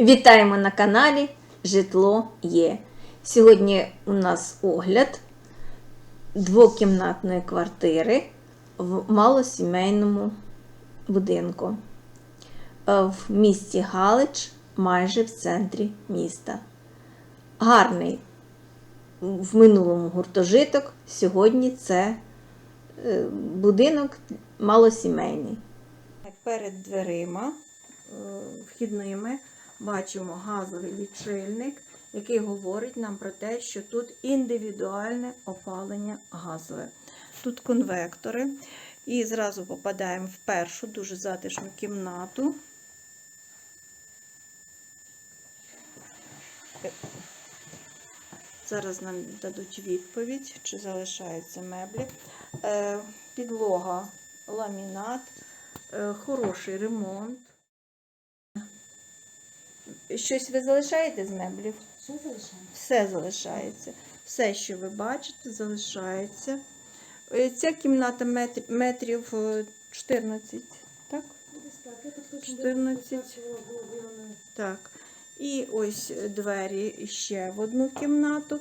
Вітаємо на каналі Житло є. Сьогодні у нас огляд двокімнатної квартири в малосімейному будинку е, в місті Галич, майже в центрі міста. Гарний в минулому гуртожиток. Сьогодні це е, будинок малосімейний. Перед дверима е, вхідними бачимо газовий лічильник, який говорить нам про те, що тут індивідуальне опалення газове. Тут конвектори. І зразу попадаємо в першу дуже затишну кімнату. Зараз нам дадуть відповідь, чи залишаються меблі. Е, Підлога, ламінат, е, хороший ремонт. Щось ви залишаєте з меблів? Що залишаємо? Все залишається. Все, що ви бачите, залишається. Е, Ця кімната метр- метрів е, 14, так? Десь так. Я тут точно 14. бачила, було виявлено. Так. І ось двері ще в одну кімнату.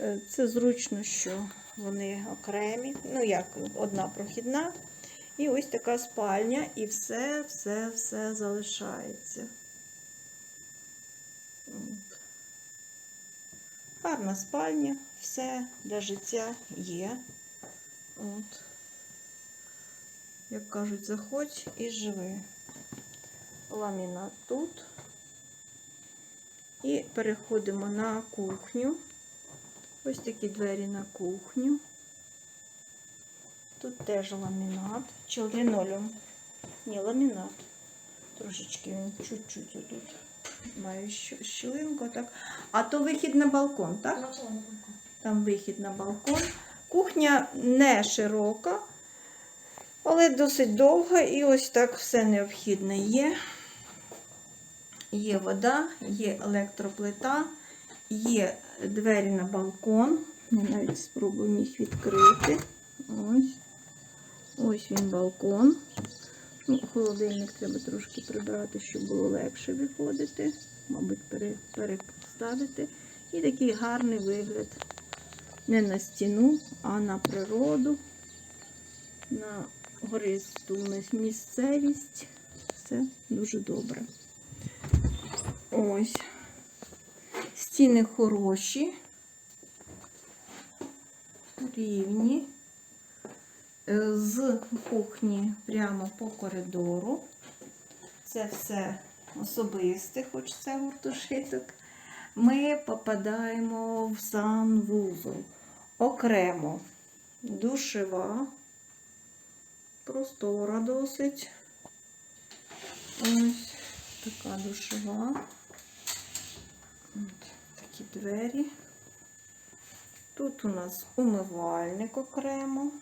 Е, Це зручно, що вони окремі. Ну, як одна прохідна. І ось така спальня, і все, все, все залишається. Гарна спальня, все для життя є. От. Як кажуть, заходь і живи. Ламінат тут. І переходимо на кухню. Ось такі двері на кухню. Тут теж ламінат. Чи лінолеум? Ні, ламінат. Трошечки він чуть-чуть отут. Має щ- щілинку, так. А то вихід на балкон, так? Бачила на балкон. Там вихід на балкон. Кухня не широка, але досить довга. І ось так все необхідне є. Є вода, є електроплита, є двері на балкон. Ми навіть спробуємо їх відкрити. Ось. Ось він балкон. Ну, холодильник треба трошки прибрати, щоб було легше виходити. Мабуть, пере- переставити. І такий гарний вигляд. Не на стіну, а на природу, на гористу місцевість. Все дуже добре. Ось. Стіни хороші, рівні. Е, З кухні прямо по коридору. Це все особисте, хоч це гуртожиток. Ми попадаємо в санвузол. Окремо душева, простора досить. Ось така душева. От такі двері. Тут у нас умивальник окремо.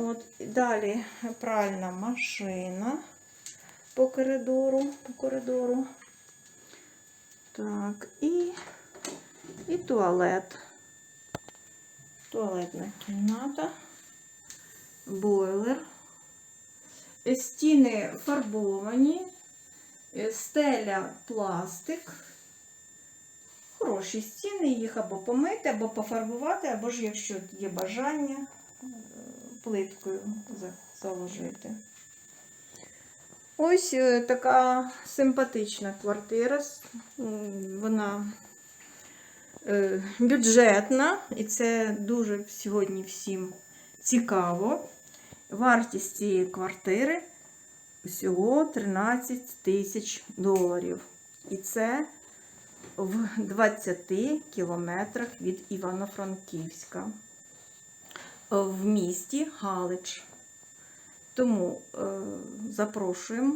От, далі пральна машина по коридору, по коридору. Так, і, і туалет. Туалетна кімната, бойлер. Е, Стіни фарбовані, е, стеля пластик. Хороші стіни, їх або помити, або пофарбувати, або ж, якщо є бажання, е, плиткою заложити. Ось е, така симпатична квартира. Вона е, бюджетна, і це дуже сьогодні всім цікаво. Вартість цієї квартири всього 13 тисяч доларів. І це в 20 кілометрах від Івано-Франківська в місті Галич. Тому е, запрошуємо.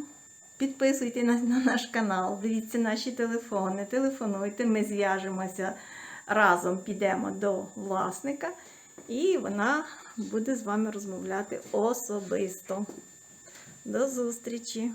Підписуйте на, на наш канал, дивіться наші телефони, телефонуйте, ми зв'яжемося разом, підемо до власника, і вона буде з вами розмовляти особисто. До зустрічі!